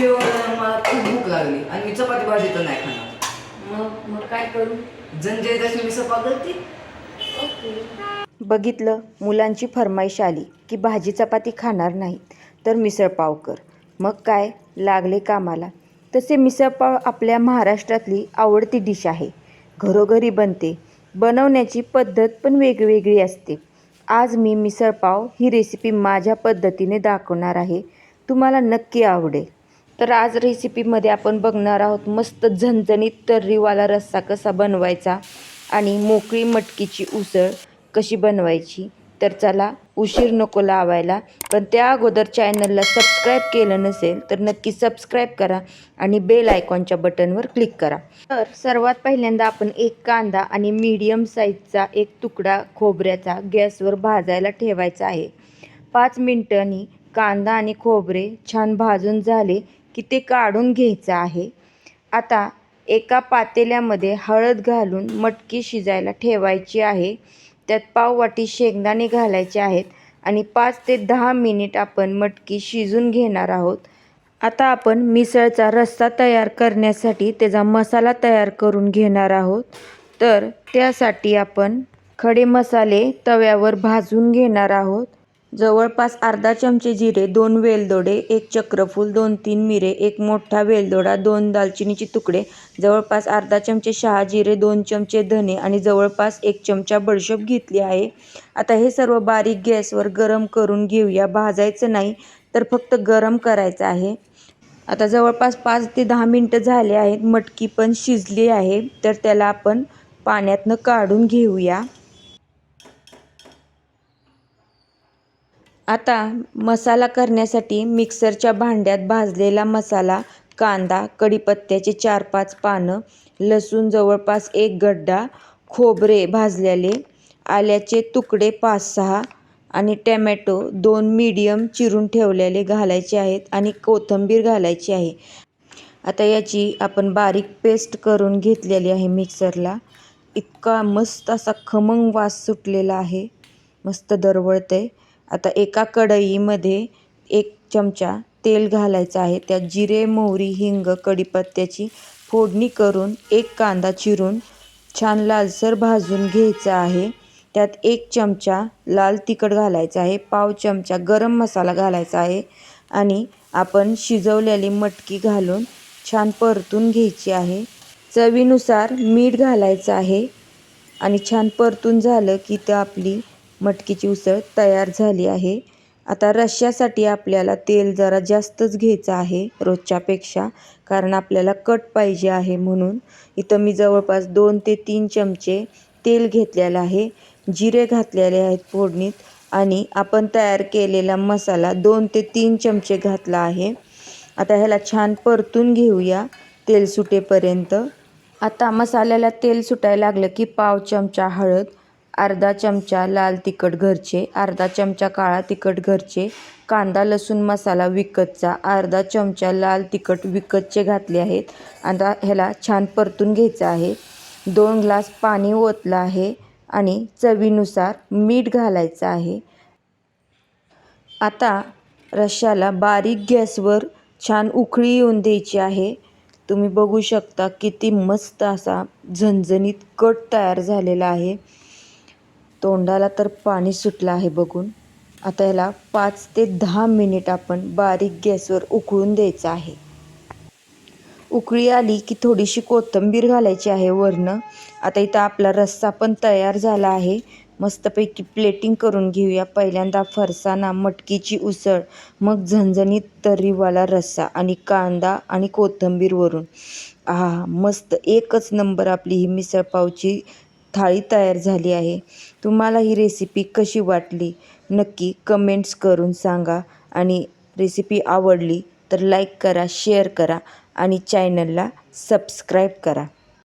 जेवण मला खूप भूक लागली. आणि मी चपाती भाजी तर नाही खाणार. मग मग काय करू? जंजय दशमी मी सपा गलती ओके. बघितलं मुलांची फरमाईश आली की भाजी चपाती खाणार नाहीत तर मिसळपाव कर. मग काय? लागले कामाला. तसे मिसळपाव आपल्या महाराष्ट्रातली आवडती डिश आहे. घरोघरी बनते. बनवण्याची पद्धत पण वेगवेगळी असते. आज मी मिसळपाव ही रेसिपी माझ्या पद्धतीने दाखवणार आहे. तुम्हाला नक्की आवडेल. तर आज रेसिपीमध्ये आपण बघणार आहोत मस्त झणझणीत तर्रीवाला रस्सा कसा बनवायचा आणि मोकळी मटकीची उसळ कशी बनवायची. तर चला उशीर नको लावायला पण त्या अगोदर चॅनलला सबस्क्राईब केलं नसेल तर नक्की सबस्क्राईब करा आणि बेल आयकॉनच्या बटनवर क्लिक करा. तर सर्वात पहिल्यांदा आपण एक कांदा आणि मीडियम साईजचा एक तुकडा खोबऱ्याचा गॅसवर भाजायला ठेवायचा आहे. पाच मिनटांनी कांदा आणि खोबरे छान भाजून झाले की ते काढून घ्यायचं आहे. आता एका पातेल्यामध्ये हळद घालून मटकी शिजायला ठेवायची आहे. त्यात पाववाटी शेंगदाणे घालायचे आहेत आणि पाच ते दहा मिनिट आपण मटकी शिजून घेणार आहोत. आता आपण मिसळचा रस्सा तयार करण्यासाठी त्याचा मसाला तयार करून घेणार आहोत. तर त्यासाठी आपण खडे मसाले तव्यावर भाजून घेणार आहोत. जवळपास अर्धा चमचे जिरे दोन वेलदोडे एक चक्रफूल दोन तीन मिरे एक मोठा वेलदोडा दोन दालचिनीचे तुकडे जवळपास अर्धा चमचे शहा जिरे दोन चमचे धने आणि जवळपास एक चमचा बडशप घेतली आहे. आता हे सर्व बारीक गॅसवर गरम करून घेऊया. भाजायचं नाही तर फक्त गरम करायचं आहे. आता जवळपास पाच ते दहा मिनटं झाले आहेत. मटकी पण शिजली आहे तर त्याला आपण पाण्यातनं काढून घेऊया. आता मसाला करण्यासाठी मिक्सरच्या भांड्यात भाजलेला मसाला कांदा कढीपत्त्याचे चार पाच पानं लसूण जवळपास एक गड्डा खोबरे भाजलेले आल्याचे तुकडे पाच सहा आणि टॅमॅटो दोन मीडियम चिरून ठेवलेले घालायचे आहेत आणि कोथिंबीर घालायची आहे. आता याची आपण बारीक पेस्ट करून घेतलेली आहे मिक्सरला. इतका मस्त असा खमंग वास सुटलेला आहे. मस्त दरवळतंय. आता एका कढईमध्ये एक चमचा तेल घालायचं आहे. त्यात जिरे मोहरी हिंग कढीपत्त्याची फोडणी करून एक कांदा चिरून छान लालसर भाजून घ्यायचा आहे. त्यात एक चमचा लाल तिखट घालायचा आहे. पाव चमचा गरम मसाला घालायचा आहे आणि आपण शिजवलेली मटकी घालून छान परतून घ्यायची आहे. चवीनुसार मीठ घालायचं आहे आणि छान परतून झालं की तर आपली मटकीची उसळ तयार झाली आहे. आता रश्श्यासाठी आपल्याला तेल जरा जास्तच घ्यायचं आहे रोजच्यापेक्षा कारण आपल्याला कट पाहिजे आहे म्हणून. इथं मी जवळपास दोन ते तीन चमचे तेल घेतलेलं आहे. जिरे घातलेले आहेत फोडणीत आणि आपण तयार केलेला मसाला दोन ते तीन चमचे घातला आहे. आता ह्याला छान परतून घेऊया तेल सुटेपर्यंत. आता मसाल्याला तेल सुटायला लागलं की पाव चमचा हळद अर्धा चमचा लाल तिखट घरचे अर्धा चमचा काळा तिखट घरचे कांदा लसूण मसाला विकतचा अर्धा चमचा लाल तिखट विकतचे घातले आहेत. आता ह्याला छान परतून घ्यायचं आहे. दोन ग्लास पाणी ओतलं आहे आणि चवीनुसार मीठ घालायचं आहे. आता रश्याला बारीक गॅसवर छान उकळी येऊन द्यायची आहे. तुम्ही बघू शकता किती मस्त असा झणझणीत कट तयार झालेला आहे. तोंडाला तर पाणी सुटलं आहे बघून. आता याला पाच ते दहा मिनिट आपण बारीक गॅसवर उकळून द्यायचं आहे. उकळी आली की थोडीशी कोथिंबीर घालायची आहे वरनं. आता इथं आपला रस्सा पण तयार झाला आहे. मस्तपैकी प्लेटिंग करून घेऊया. पहिल्यांदा फरसाना मटकीची उसळ मग झणझणीत तर्रीवाला रस्सा आणि कांदा आणि कोथिंबीर वरून. आहा मस्त एकच नंबर आपली ही मिसळपावची थाळी तयार झाली आहे. तुम्हाला ही रेसिपी कशी वाटली? नक्की कमेंट्स करून सांगा. आणि रेसिपी आवडली तर लाईक करा शेअर करा आणि चॅनलला सबस्क्राईब करा.